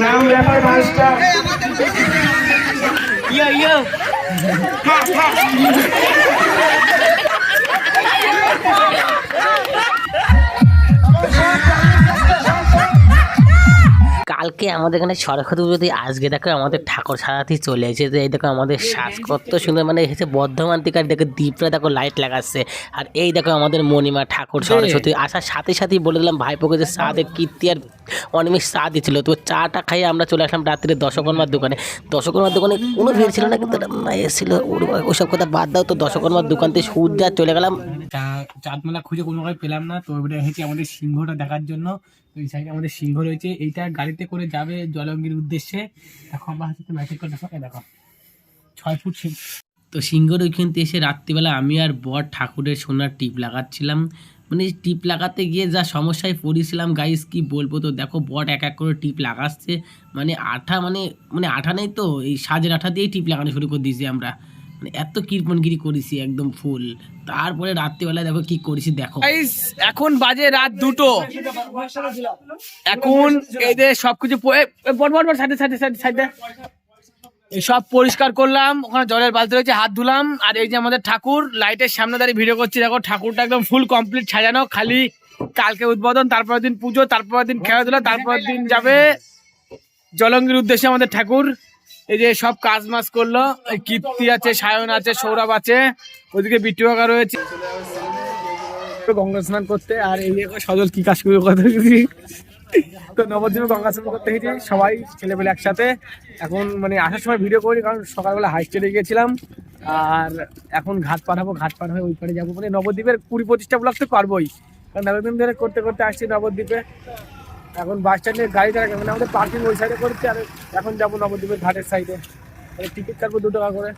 নাম লেখায় মাস্টার কালকে আমাদের এখানে সরস্বতী পুজোতে আজকে দেখো আমাদের ঠাকুর সারাতেই চলে এসেছে এই দেখো আমাদের শ্বাস কত সুন্দর মানে এসেছে বর্ধমান থেকে দেখো দ্বীপরা দেখো লাইট লাগাচ্ছে। আর এই দেখো আমাদের মণিমা ঠাকুর সরস্বতী আসার সাথে সাথেই বলে দিলাম ভাইপোকে যে সাদের কীর্তি আর অনিমেষ চা দিচ্ছিল। তো চাটা খাইয়ে আমরা চলে আসলাম রাত্রে দশকর্মার দোকানে। দশকর্মার দোকানে কোনো ভিড় ছিল না কিন্তু এসেছিল ওসব কথা বাদ দাও। তো দশকর্মার দোকান থেকে সুদ চলে গেলাম। চাঁদমেলা খুঁজে কোনো জায়গায় পেলাম না। তো এবারে এসেছি আমাদের সিংহটা দেখার জন্য। তো এই সাইডে আমাদের সিংহ রয়েছে। এইটা গাড়িতে করে যাবে জলঙ্গির উদ্দেশ্যে। দেখো, আমরা হাতে ম্যাসেজ করে দেখো। দেখো, ছয় ফুট সিংহ তো সিংহর থেকে এসে রাত্রিবেলা আমি আর বর ঠাকুরের সোনার টিপ লাগাচ্ছিলাম। মানে টিপ লাগাতে গিয়ে যা সমস্যায় পড়েছিলাম গাইস কি বলব? তো দেখো বট এক এক করে টিপ লাগাচ্ছে। মানে আঠা মানে মানে আঠা নেই তো? এই সাজের আঠা দিয়েই টিপ লাগানো শুরু করে দিয়েছি আমরা। মানে এত কৃপণগিরি করেছি একদম ফুল তারপরে রাত্রিবেলা দেখো কি করেছি, দেখো। এখন বাজে রাত দুটো। এখন এদের সবকিছু সাইডে সাইডে সাইডে সাইডে। সব পরিষ্কার করলাম, ওখানে জলের বালতি রয়েছে, হাত ধুলাম, আর এই যে আমাদের ঠাকুর, লাইটের সামনে দাঁড়িয়ে ভিডিও করছি, দেখো ঠাকুরটা একদম ফুল কমপ্লিট সাজানো, খালি কালকে উদ্বোধন, তারপরের দিন পুজো, তারপরের দিন খেলাধুলা, তারপরের দিন যাবে জলঙ্গির উদ্দেশ্যে আমাদের ঠাকুর। এই যে সব কাজ মাজ করল কীর্তি আছে, সায়ন আছে, সৌরভ আছে, ওদিকে বিট্টু কাকা রয়েছে। গঙ্গা স্নান করতে, আর এই সজল কি কাজ করবে কথা তো নবদ্বীপে গঙ্গা স্নান করতে গেছি সবাই ছেলেপেলে একসাথে। এখন মানে আসার সময় ভিডিও করি কারণ সকালবেলা হাই স্টেডে গিয়েছিলাম। আর এখন ঘাট পার হব ঘাট হয়ে ওই পারে যাব। মানে নবদ্বীপের কুড়ি পঁচিশটা ব্লক তো করবোই কারণ এতদিন ধরে করতে করতে আসছি নবদ্বীপে। এখন বাস স্ট্যান্ডে গাড়ি চালা মানে আমাদের পার্কিং ওই সাইডে করছে, আর এখন যাব নবদ্বীপের ঘাটের সাইডে টিকিট কাটবো দু টাকা করে।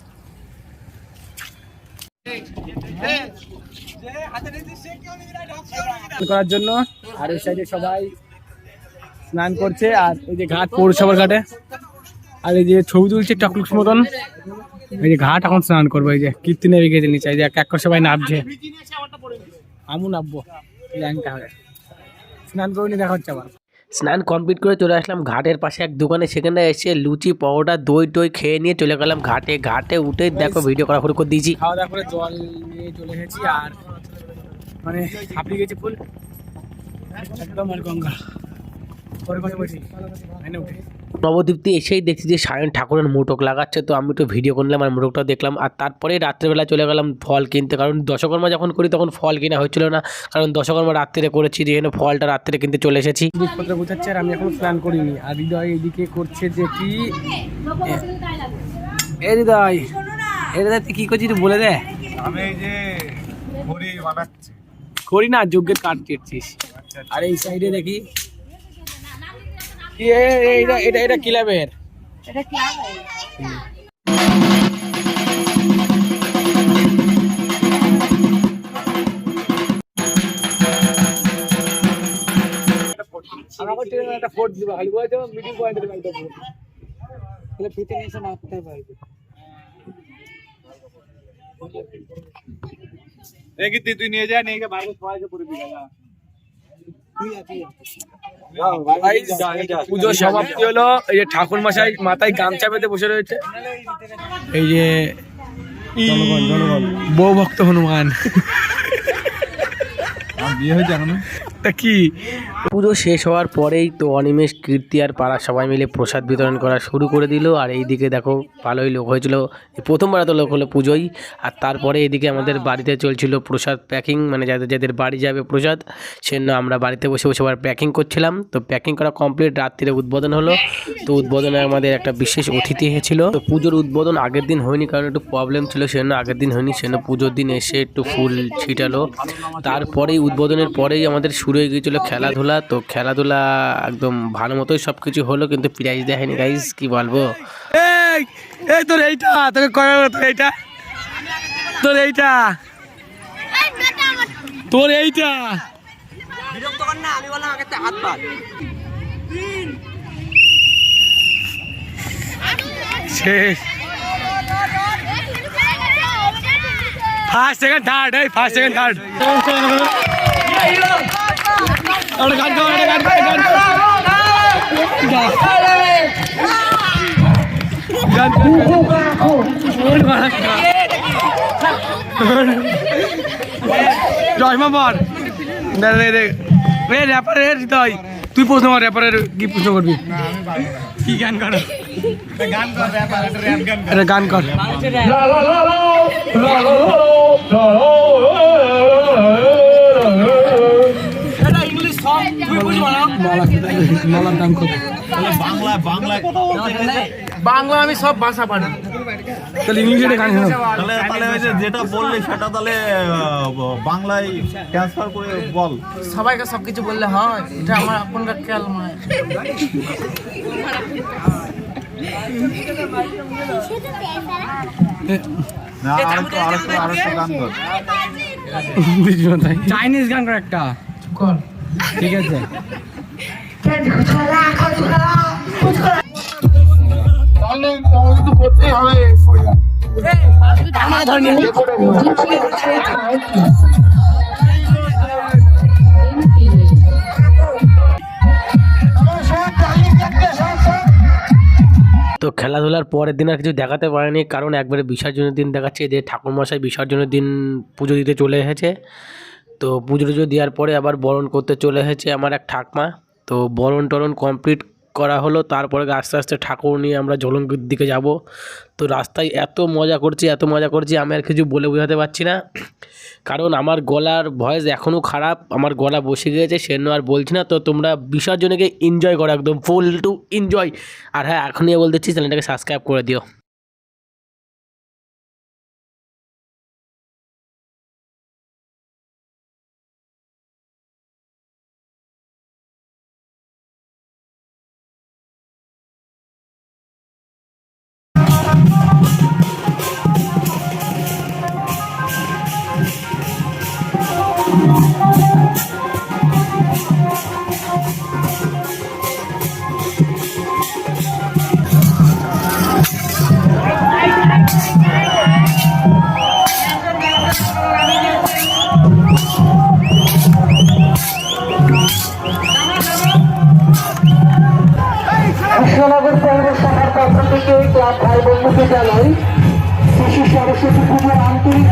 করার জন্য, আর এই সাইডে সবাই স্নান করছে, আর এই যে ঘাট পৌরসভার ঘাটে। আর এই যে ছবি তুলছে টকলুক মতন। এই যে ঘাট এখন স্নান করব, এই যে কীর্তি নেমে গেছে নিচে, এই যে এক এক করে সবাই নামছে। আমু নামবো ল্যাংটা হয়ে স্নান করে নিয়ে দেখা হচ্ছে আবার। স্নান কমপ্লিট করে চলে আসলাম ঘাটের পাশে এক দোকানে। সেখানে এসে লুচি পাউডার দই টই খেয়ে নিয়ে চলে গেলাম ঘাটে। ঘাটে উঠে দেখো ভিডিও করা শুরু করে দিয়েছি। খাওয়া দাওয়া করে জল নিয়ে চলে এসেছি আর মানে হাঁপিয়ে গেছি ফুল। একদম আর গঙ্গা। পরে কথা বলছি। উঠে। নবদ্বীপতে এসেই দেখছি যে সায়ন ঠাকুরের মোটক লাগাচ্ছে। তো আমি একটু ভিডিও করলাম আর মোটকটা দেখলাম। আর তারপরে রাত্রেবেলা চলে গেলাম ফল কিনতে। কারণ দশকর্মা যখন করি তখন ফল কিনা হচ্ছিল না। কারণ দশকর্মা রাত্রে করেছি যে জন্য ফলটা রাত্রে কিনতে চলে এসেছি। জিনিসপত্র গুছাচ্ছে আর আমি এখনও স্নান করিনি। আর হৃদয় এদিকে করছে যে কি? এ হৃদয় এ হৃদয় তুই কি করছিস বলে দে। আমি এই যে ঘড়ি বানাচ্ছি। করি না যজ্ঞের কাঠ কেটছিস। আর এই সাইডে দেখি কি এটা এটা এটা ক্লাবের? আমাকে ট্রেনে একটা ফোর্ট দিবা খালি বলছো মিটিং পয়েন্টে দিবা তাহলে ফিতে নিয়ে এসে মারতে পারবে। দেখি তুই তুই নিয়ে যা নিয়ে গিয়ে বাইরে সবাইকে করে দিয়ে যা। পুজো সমাপ্তি হলো এই যে ঠাকুর মশাই মাথায় গামছা বেঁধে বসে রয়েছে এই যে বউ ভক্ত হনুমান। বিয়ে হয়েছে এখনও? তা কি? পুজো শেষ হওয়ার পরেই তো অনিমেষ, কীর্তি আর পাড়া সবাই মিলে প্রসাদ বিতরণ করা শুরু করে দিল। আর এইদিকে দেখো, ভালোই লোক হয়েছিল। প্রথমবার এত লোক হলো পুজোই আর তারপরে এদিকে আমাদের বাড়িতে চলছিল প্রসাদ প্যাকিং মানে যাদের যাদের বাড়ি যাবে প্রসাদ সেজন্য আমরা বাড়িতে বসে বসে আবার প্যাকিং করছিলাম। তো প্যাকিং করা কমপ্লিট রাত্রিরে উদ্বোধন হলো। তো উদ্বোধনে আমাদের একটা বিশেষ অতিথি এসেছিল। তো পুজোর উদ্বোধন আগের দিন হয়নি, কারণ একটু প্রবলেম ছিল সেজন্য আগের দিন হয়নি সেজন্য পুজোর দিন এসে একটু ফুল ছিটালো। তারপরেই উদ্বোধনের পরেই আমাদের শুরু হয়ে গিয়েছিল খেলাধুলা তো খেলাধুলা একদম ভালো মতোই সব কিছু হলো কিন্তু প্রাইজ দেখায়নি গাইজ কি বলব? এই তোর এইটা তোকে তোর এইটা। তোর এইটা। তোর এইটা। শেষ। ফার্স্ট সেকেন্ড থার্ড এই ফার্স্ট সেকেন্ড থার্ড একটা গান কর একটা গান কর গান কর যা। গান কর ওর মারা খা। জয় মা বল রে হৃদয় তুই প্রশ্ন কর র্যাপারের কি প্রশ্ন করবি কি গান কর গান কর গান কর মালার দাম কত? বাংলা বাংলায় বাংলা আমি সব ভাষা পারি। তাহলে ইংলিশে গান তাহলে তাহলে ওই যেটা বললি সেটা তাহলে বাংলায় ট্রান্সফার করে বল। সবাইকে সবকিছু বললে হয় এটা আমার আপনকার খেয়াল নয় না আরেকটু আরেকটু আরেকটু গান কর। চাইনিজ গান কর একটা। ঠিক আছে। তো খেলাধুলার পরের দিন আর কিছু দেখাতে পারেনি, কারণ একবারে বিসর্জনের দিন দেখাচ্ছে, এদের ঠাকুরমশাই বিসর্জনের দিন পুজো দিতে চলে এসেছে। তো পুজো টুজো দেওয়ার পরে আবার বরণ করতে চলে এসেছে আমার এক ঠাকমা। তো বরণ টরণ কমপ্লিট করা হলো, তারপরে আস্তে আস্তে ঠাকুর নিয়ে আমরা জলঙ্গির দিকে যাব। তো রাস্তায় এত মজা করছি, এত মজা করছি, আমি আর কিছু বলে বোঝাতে পারছি না। কারণ আমার গলার ভয়েস এখনও খারাপ, আমার গলা বসে গিয়েছে, সেজন্য আর বলছি না। তো তোমরা বিসর্জনকে এনজয় করো একদম ফুল টু এনজয় আর হ্যাঁ এখনই বলতে চাচ্ছি চ্যানেলটাকে সাবস্ক্রাইব করে দিও। ভাই শিশু সরস্বতী পুজোর আন্তরিক